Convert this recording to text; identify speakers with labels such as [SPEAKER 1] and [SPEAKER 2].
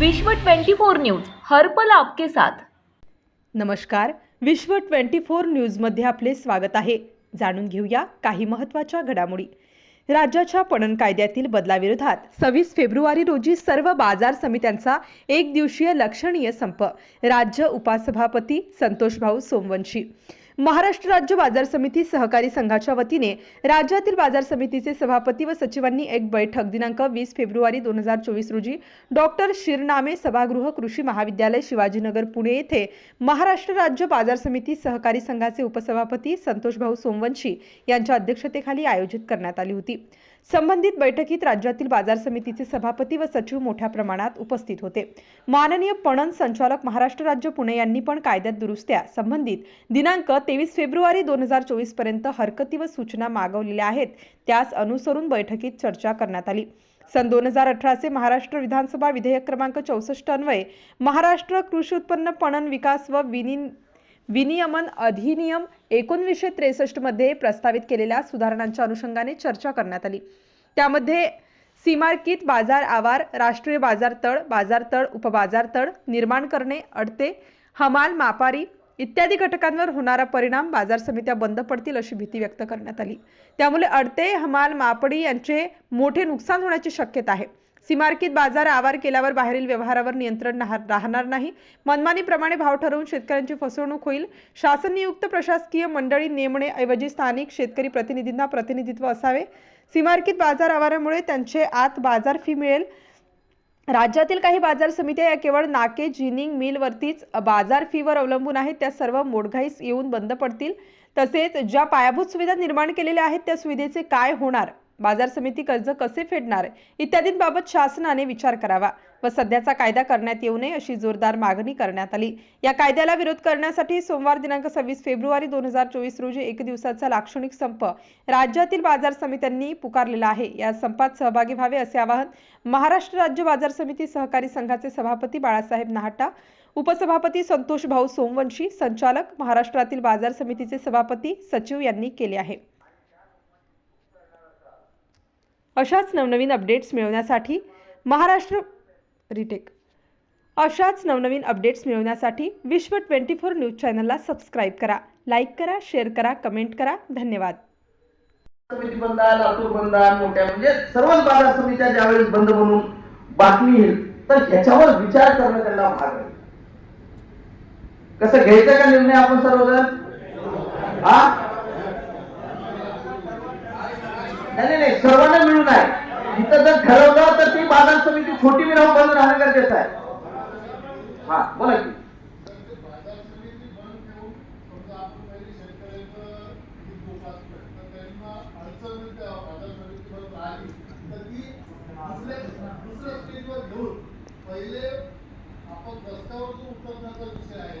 [SPEAKER 1] विश्व 24 न्यूज हर्पल आपके साथ.
[SPEAKER 2] नमस्कार विश्व 24 न्यूजमध्ये आपले स्वागत आहे. जाणून घेऊया काही महत्त्वाच्या घडामोडी. राज्याच्या पणन कायद्यातील बदलाविरोधात सव्वीस फेब्रुवारी रोजी सर्व बाजार समित्यांचा एक दिवसीय लक्षणीय संप. राज्य उपसभापती संतोषभाऊ सोमवंशी. महाराष्ट्र राज्य बाजार समिती सहकारी संघाच्या वतीने राज्यातील बाजार समितीचे सभापती व सचिवांनी एक बैठक दिनांक वीस फेब्रुवारी दोन हजार चोवीस रोजी डॉक्टर शिरनामे सभागृह कृषी महाविद्यालय शिवाजीनगर पुणे येथे महाराष्ट्र राज्य बाजार समिती सहकारी संघाचे उपसभापती संतोषभाऊ सोमवंशी यांच्या अध्यक्षतेखाली आयोजित करण्यात आली होती. संबंधित बैठकीत राज्यातील बाजार समितीचे सभापती व सचिव मोठ्या प्रमाणात उपस्थित होते. माननीय पणन संचालक महाराष्ट्र राज्य पुणे यांनी पण कायद्यात दुरुस्त्या संबंधित दिनांक तेवीस फेब्रुवारी दोन हजार चोवीसपर्यंत हरकती व सूचना मागवलेल्या आहेत त्यास अनुसरून बैठकीत चर्चा करण्यात आली. सन दोन हजार अठराचे महाराष्ट्र विधानसभा विधेयक क्रमांक चौसष्ट अन्वये महाराष्ट्र कृषी उत्पन्न पणन विकास व विनिन विनियमन अधिनियम एकोणवीसशे त्रेसष्टमध्ये प्रस्तावित केलेल्या सुधारणांच्या अनुषंगाने चर्चा करण्यात आली. त्यामध्ये सीमार्कित बाजार आवार राष्ट्रीय बाजार तळ बाजार तळ उपबाजार तळ निर्माण करणे अडते हमाल मापारी इत्यादी घटकांवर होणारा परिणाम बाजार समित्या बंद पडतील अशी भीती व्यक्त करण्यात आली. त्यामुळे अडते हमाल मापडी यांचे मोठे नुकसान होण्याची शक्यता आहे. सीमार्कित बाजार आवार केल्यावर बाहेरील व्यवहारावर नियंत्रण राहणार नाही. मनमानीप्रमाणे भाव ठरवून शेतकऱ्यांची फसवणूक होईल. शासन नियुक्त प्रशासकीय मंडळी नेमणेऐवजी स्थानिक शेतकरी प्रतिनिधींना प्रतिनिधित्व असावे. सीमार्कित बाजार आवारामुळे त्यांचे आत बाजार फी मिळेल. राज्यातील काही बाजार समित्या या केवळ नाके जिनिंग मिलवरतीच बाजार फीवर अवलंबून आहेत. त्या सर्व मोडघाईस येऊन बंद पडतील. तसेच ज्या पायाभूत सुविधा निर्माण केलेल्या आहेत त्या सुविधेचे काय होणार? बाजार समिती कर्ज कसे फेडणार? इत्यादींबाबत शासनाने विचार करावा व सध्याचा कायदा करण्यात येऊ नये अशी जोरदार मागणी करण्यात आली. या कायद्याला विरोध करण्यासाठी सोमवार दिनांक सव्वीस फेब्रुवारी दोन हजार चोवीस रोजी एक दिवसाचा लाक्षणिक संप राज्यातील बाजार समित्यांनी पुकारलेला आहे. या संपात सहभागी व्हावे असे आवाहन महाराष्ट्र राज्य बाजार समिती सहकारी संघाचे सभापती बाळासाहेब नाहटा उपसभापती संतोष भाऊ सोमवंशी संचालक महाराष्ट्रातील बाजार समितीचे सभापती सचिव यांनी केले आहे. अशाच नवनवीन अपडेट्स मिळवण्यासाठी महाराष्ट्र रिटेक अशाच नवनवीन अपडेट्स मिळवण्यासाठी विश्व ट्वेंटी फोर न्यूज चॅनलला सबस्क्राईब करा लाईक करा शेअर करा कमेंट करा. धन्यवाद.
[SPEAKER 3] समिती बंद लातूर बंद मोठ्या म्हणजे सर्वच बाजार समित्या ज्यावेळेस बंद म्हणून बातमी येईल तर ह्याच्यावर विचार करणं त्यांना भाग आहे. कसं घ्यायचं का निर्णय आपण सर्वजण? हा? नाही नाही, सर्वांना मिळून आहे. इथं जर ठरवलं तर ती बाजार समिती छोटी बी राहून बंद राहणं गरजेचं आहे. हा बोला की.
[SPEAKER 4] पहिले आपण रस्त्यावर जो उतरण्याचा विषय आहे.